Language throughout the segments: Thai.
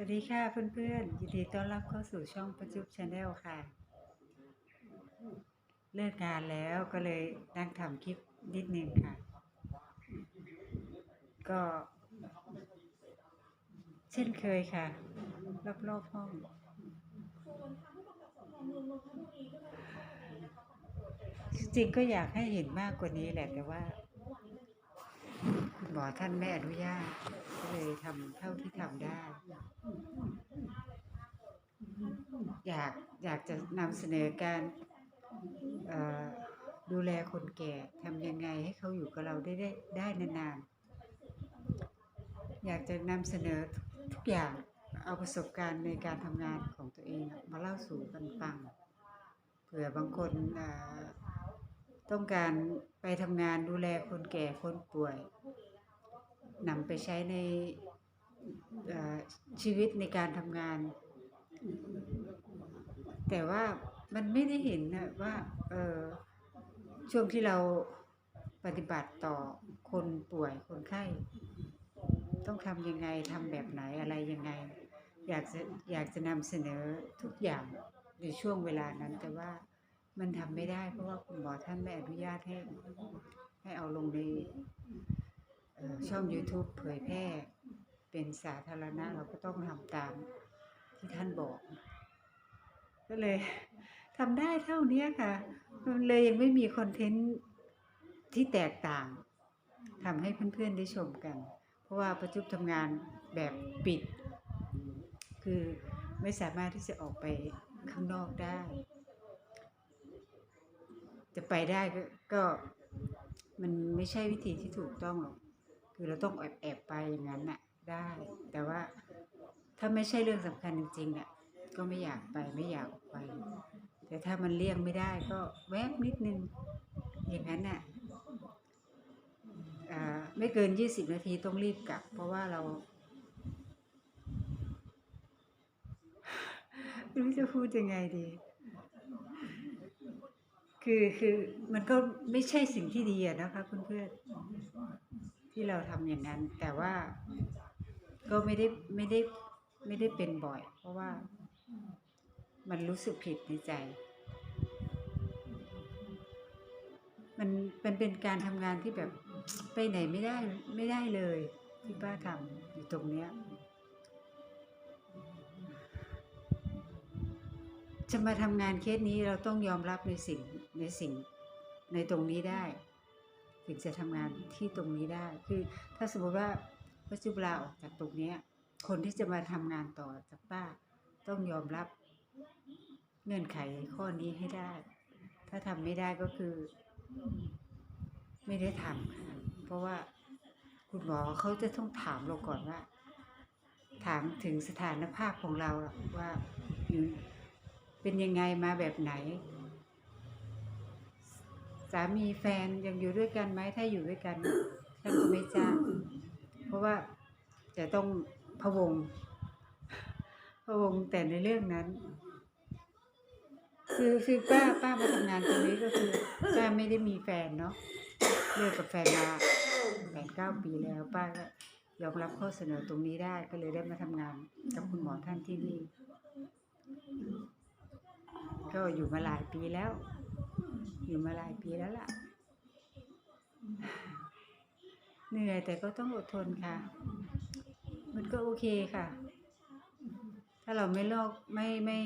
วัสดีค่ะเพื่อนๆ ยินดีต้อนรับเข้าสู่ช่องประจุบชาแนลค่ะ เลิกงานแล้วก็เลยนั่งทำคลิปนิดนึงค่ะ ก็ เช่นเคยค่ะ รอบๆห้อง จริงๆก็อยากให้เห็นมากกว่านี้แหละแต่ว่า คุณหมอท่านไม่อนุญาต ก็เลยทำเท่าที่ทำได้ อยากอยากจะนำเสนอการดูแลคนแก่ทำยังไงให้เขาอยู่กับเราได้ได้ได้นานๆ อยากจะนำเสนอทุกอย่างเอาประสบการณ์ในการทำงานของตัวเองมาเล่าสู่กันฟังเผื่อบางคนต้องการไปทำงานดูแลคนแก่คนป่วย นำไปใช้ในชีวิตในการทำงาน แต่ว่ามันไม่ได้เห็นนะว่าช่วงที่เราปฏิบัติต่อคนป่วยคนไข้ ต้องทำยังไงทำแบบไหนอะไรยังไง อยากจะอยากจะนำเสนอทุกอย่างในช่วงเวลานั้น แต่ว่ามันทำไม่ได้เพราะว่าคุณหมอท่านไม่อนุญาตให้ให้เอาลงใน ช่อง YouTube เผยแพร่เป็นสาธารณะเราก็ต้องทำตามที่ท่านบอก ก็เลยทำได้เท่านี้ค่ะ เลยยังไม่มีคอนเทนต์ที่แตกต่างทำให้เพื่อนๆได้ชมกัน เพราะว่าประจุบทำงานแบบปิด คือไม่สามารถที่จะออกไปข้างนอกได้ จะไปได้ก็ก็มันไม่ใช่วิธีที่ถูกต้องหรอก คือเราต้องแอบแอบๆไปอย่างนั้นน่ะได้ แต่ว่าถ้าไม่ใช่เรื่องสำคัญจริงๆอะก็ไม่อยากไปไม่อยากออกไป แต่ถ้ามันเลี่ยงไม่ได้ก็แวบนิดนึง อย่างนั้นน่ะอ่าไม่เกินยี่สิบนาทีต้องรีบกลับ เพราะว่าเราไม่รู้จะพูดยังไงดี คือคือมันก็ไม่ใช่สิ่งที่ดีนะคะเพื่อนๆ ที่เราทำอย่างนั้น แต่ว่าก็ไม่ได้ไม่ได้ไม่ได้เป็นบ่อย เพราะว่ามันรู้สึกผิดในใจ มันมันเป็นการทำงานที่แบบไปไหนไม่ได้ไม่ได้เลย ที่ป้าทำอยู่ตรงเนี้ยจะมาทำงานเคสนี้เราต้องยอมรับในสิ่งในสิ่งในตรงนี้ได้ ถึงจะทำงานที่ตรงนี้ได้ คือถ้าสมมติว่าวัจุบลาออกจากตรงนี้คนที่จะมาทำงานต่อจากป้าต้องยอมรับเงื่อนไขข้อนี้ให้ได้ ถ้าทำไม่ได้ก็คือ ไม่ได้ทำเพราะว่าคุณหมอเขาจะต้องถามเราก่อนว่า ถามถึงสถานภาพของเราว่าอยู่เป็นยังไงมาแบบไหน สามีแฟนยังอยู่ด้วยกันไหมถ้าอยู่ด้วยกันท่านก็ไม่จ้างเพราะว่าจะต้องพะวงพะวงแต่ในเรื่องนั้น คือคือป้าป้ามาทำงานตรงนี้ก็คือป้าไม่ได้มีแฟนเนาะเลิกกับแฟนมาแปดเก้าปีแล้วป้าก็ยอมรับข้อเสนอตรงนี้ได้ก็เลยได้มาทำงานกับคุณหมอท่านที่นี่ก็อยู่มาหลายปีแล้ว อยู่มาหลายปีแล้วล่ะ เหนื่อยแต่ก็ต้องอดทนค่ะ มันก็โอเคค่ะ ถ้าเราไม่โลกไม่ไม่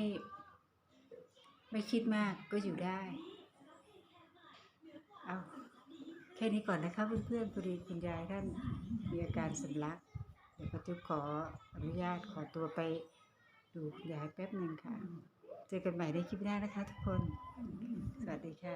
ไม่คิดมากก็อยู่ได้ เอาแค่นี้ก่อนนะคะเพื่อนๆพอดีคุณยายท่านมีอาการสำลัก เดี๋ยวก็จะขออนุญาตขอตัวไปดูคุณยายแป๊บหนึ่งค่ะ เจอกันใหม่ในคลิปหน้านะคะทุกคน สวัสดีค่ะ